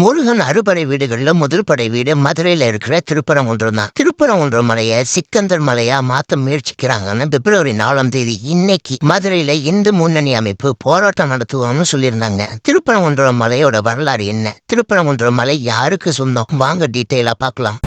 முருகன் அறுபடை வீடுகள்ல முதல் படை வீடு மதுரையில இருக்கிற திருப்பரங்குன்றம் தான் திருப்பரங்குன்றம் மலையை சிக்கந்தர் மலையா மாத்த முயற்சிக்கிறாங்கன்னு பிப்ரவரி நாலாம் தேதி இன்னைக்கு மதுரையில இந்து முன்னணி அமைப்பு போராட்டம் நடத்துவோம்னு சொல்லியிருந்தாங்க. திருப்பரங்குன்றம் மலையோட வரலாறு என்ன? திருப்பரங்குன்றம் மலை யாருக்கு சொந்தம்? வாங்க டீட்டெயிலா பார்க்கலாம்.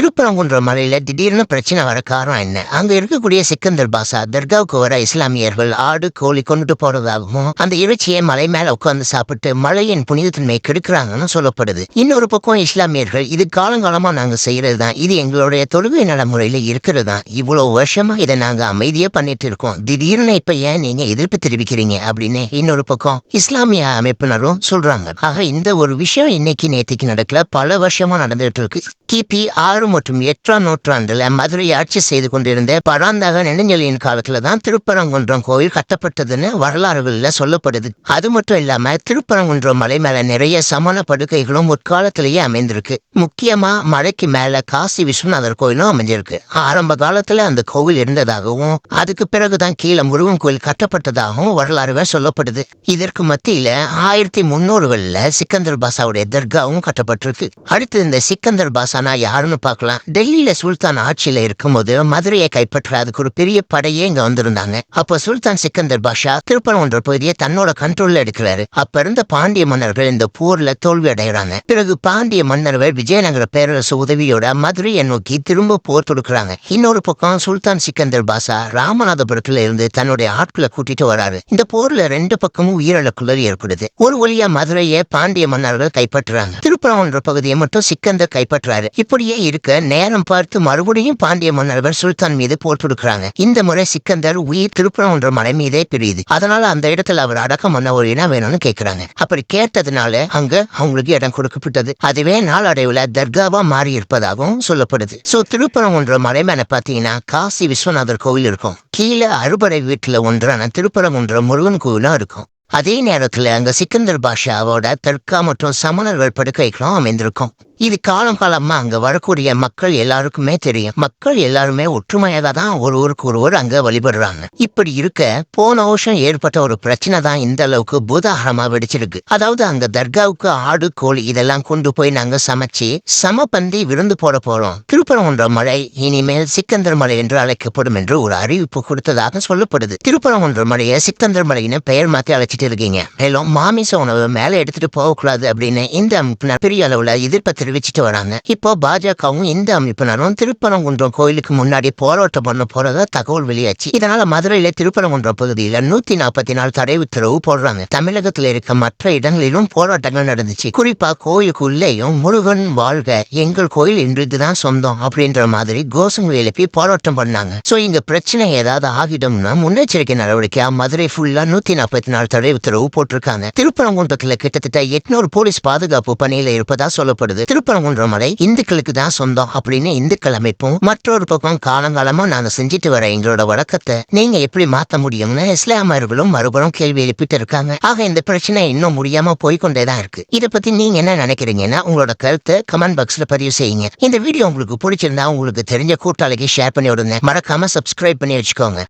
திருப்பரங்குன்ற மலையில திடீர்னு பிரச்சனை வர காரணம் என்ன? அங்க இருக்கக்கூடிய சிக்கந்தர் பாசா தர்காவுக்கு வர இஸ்லாமியர்கள் ஆடு கோழி கொண்டுட்டு போறதாகவும் அந்த இறைச்சியை மலை மேல உட்கார்ந்து சாப்பிட்டு மலையின் புனிதத்தன்மையை கெடுக்கிறாங்கன்னு சொல்லப்படுது. இன்னொரு பக்கம் இஸ்லாமியர்கள் இது காலங்காலமா நாங்க செய்யறதுதான் இது எங்களுடைய தொழுகை நடைமுறையில இருக்கிறது தான் இவ்வளவு வருஷமா இதை நாங்க அமைதியா பண்ணிட்டு இருக்கோம். திடீர்னு இப்ப ஏன் நீங்க எதிர்ப்பு தெரிவிக்கிறீங்க அப்படின்னு இன்னொரு பக்கம் இஸ்லாமிய அமைப்பினரும் சொல்றாங்க. ஆக இந்த ஒரு விஷயம் இன்னைக்கு நேத்திக்கு நடக்கல. பல வருஷமா நடந்துட்டு இருக்கு. கிபி ஆறு மற்றும் எட்டாம் நூற்றாண்டுல மதுரை ஆட்சி செய்து கொண்டிருந்த பராந்தக நெடுஞ்செழியின் காலத்துல தான் திருப்பரங்குன்றம் கோயில் கட்டப்பட்டதுன்னு வரலாறுகள்ல சொல்லப்படுது. அது மட்டும் இல்லாம திருப்பரங்குன்றம் மலை மேல நிறைய சமண படுக்கைகளும் முற்காலத்திலேயே அமைந்திருக்கு. முக்கியமா மலைக்கு மேல காசி விஸ்வநாதர் கோயிலும் அமைஞ்சிருக்கு. ஆரம்ப காலத்துல அந்த கோவில் இருந்ததாகவும் அதுக்கு பிறகுதான் கீழே முருகன் கோயில் கட்டப்பட்டதாகவும் வரலாறுகள் சொல்லப்படுது. இதற்கு மத்தியில ஆயிரத்தி முன்னூறுகள்ல சிக்கந்தர் பாசாவுடைய தர்காவும் கட்டப்பட்டிருக்கு. அடுத்து இந்த சிக்கந்தர் பாசானா யாருன்னு பார்க்கலாம். டெல்லியில சுல்தான் ஆட்சியில இருக்கும்போது மதுரையை கைப்பற்ற அதுக்கு ஒரு பெரிய படையே இங்க வந்திருந்தாங்க. அப்ப சுல்தான் சிக்கந்தர் பாஷா திருப்பரங்குன்ற பகுதியை தன்னோட கண்ட்ரோல்ல எடுக்கிறாரு. அப்ப இருந்த பாண்டிய மன்னர்கள் இந்த போர்ல தோல்வி அடைகிறாங்க பிறகு பாண்டிய மன்னர்கள் விஜயநகர பேரரசு உதவியோட மதுரையை நோக்கி திரும்ப போர் தொடுக்கிறாங்க. இன்னொரு பக்கம் சுல்தான் சிக்கந்தர் பாஷா ராமநாதபுரத்துல இருந்து தன்னுடைய ஆட்களை கூட்டிட்டு வராரு. இந்த போர்ல ரெண்டு பக்கமும் உயிரிழக்குள்ளது ஏற்படுது. ஒரு வழியா மதுரையை பாண்டிய மன்னர்கள் கைப்பற்றுறாங்க. திருப்பரங்குன்ற பகுதியை மட்டும் சிக்கந்தர் கைப்பற்றாரு. இப்படியே இருக்க. நேரம் பார்த்து மறுபடியும் பாண்டிய மன்னர்கள் சுல்தான் மீது போர் தொடுக்கிறாங்க இந்த முறை சிக்கந்தர் உயிர் திருப்பரங்குன்ற மலை மீதே பிரியுது. அதனால அந்த இடத்துல அவர் அடக்கம் பண்ண ஒரு இடம் வேணும்னு கேக்குறாங்க. அப்படி கேட்டதுனால அங்க அவங்களுக்கு இடம் கொடுக்கப்பட்டது. அதுவே நாளடைவுல தர்காவா மாறி இருப்பதாகவும் சொல்லப்படுது. சோ திருப்பரங்குன்ற மலை மேல பாத்தீங்கன்னா காசி விஸ்வநாதர் கோவில் இருக்கும். கீழே அறுபடை வீட்டுல ஒன்றான திருப்பரங்குன்ற முருகன் கோவிலும் இருக்கும். அதே நேரத்துல அங்க சிக்கந்தர் பாஷாவோட தர்கா மற்றும் சமணர்கள் படுக்கைகளும் அமைந்திருக்கும். இது காலம் காலமா அங்க வரக்கூடிய மக்கள் எல்லாருக்குமே தெரியும். மக்கள் எல்லாருமே ஒற்றுமையாக தான் ஒருவருக்கு ஒருவர் அங்க வழிபடுறாங்க. இப்படி இருக்க போன வருஷம் ஏற்பட்ட ஒரு பிரச்சனை தான் இந்த அளவுக்கு பூதாகரமா வெடிச்சிருக்கு. அதாவது அங்க தர்காவுக்கு ஆடு கோழி இதெல்லாம் கொண்டு போய் நாங்க சமைச்சு சமபந்தி விருந்து போட போறோம். திருப்பரங்குன்ற மலை இனிமேல் சிக்கந்தர் மலை என்று அழைக்கப்படும் என்று ஒரு அறிவிப்பு கொடுத்ததாக சொல்லப்படுது. திருப்பரங்குன்ற மலையை சிக்கந்தர் மலைன்னு பெயர் மாத்தி அழைச்சிட்டு இருக்கீங்க. மேலும் மாமிச உணவு மேல எடுத்துட்டு போகக்கூடாது அப்படின்னு இந்த பெரிய அளவுல எதிர்ப்பு தெரிவிச்சிட்டு வராங்க. இப்போ பாஜகவும் இந்த அமைப்பினரும் திருப்பரங்குன்றம் கோயிலுக்கு முன்னாடி போராட்டம் பண்ண போறதா தகவல் வெளியாச்சு. இதனால மதுரையில திருப்பரங்குன்றம் பகுதியில நூத்தி நாற்பத்தி நாலு தடை உத்தரவு போடுறாங்க. தமிழகத்துல இருக்க மற்ற இடங்களிலும் போராட்டங்கள் நடந்துச்சு. குறிப்பா கோயிலுக்குள்ளேயும் முருகன் வாழ்க எங்கள் கோயில் இன்று இதுதான் சொந்தம் அப்படின்ற மாதிரி கோஷங்கள் எழுப்பி போராட்டம் பண்ணாங்க. சோ இங்க பிரச்சனை ஏதாவது ஆகிடும்னா முன்னெச்சரிக்கை நடவடிக்கையா மதுரை ஃபுல்லா நூத்தி நாற்பத்தி நாலு தடை உத்தரவு போட்டிருக்காங்க. திருப்பரங்குன்றத்துல கிட்டத்தட்ட எட்நூறு போலீஸ் பாதுகாப்பு பணியில இருப்பதா சொல்லப்படுது. திருப்பரங்குன்றம் மலை இந்துக்களுக்கு தான் சொந்தம் அப்படின்னு இந்துக்கள் அமைப்பும் மற்றொரு பக்கம் காலங்காலமா நாங்க செஞ்சுட்டு வர எங்களோட வழக்கத்தை நீங்க எப்படி மாத்த முடியும்னு இஸ்லாமியர்களும் மறுபுறம் கேள்வி எழுப்பிட்டு இருக்காங்க. ஆக இந்த பிரச்சனை இன்னும் முடியாம போய்கொண்டேதான் இருக்கு. இத பத்தி நீங்க என்ன நினைக்கிறீங்கன்னா உங்களோட கருத்தை கமெண்ட் பாக்ஸ்ல பதிவு செய்யுங்க. இந்த வீடியோ உங்களுக்கு பிடிச்சிருந்தா உங்களுக்கு தெரிஞ்ச கூட்டாளிக்கு ஷேர் பண்ணி விடுங்க. மறக்காம சப்ஸ்கிரைப் பண்ணி வச்சுக்கோங்க.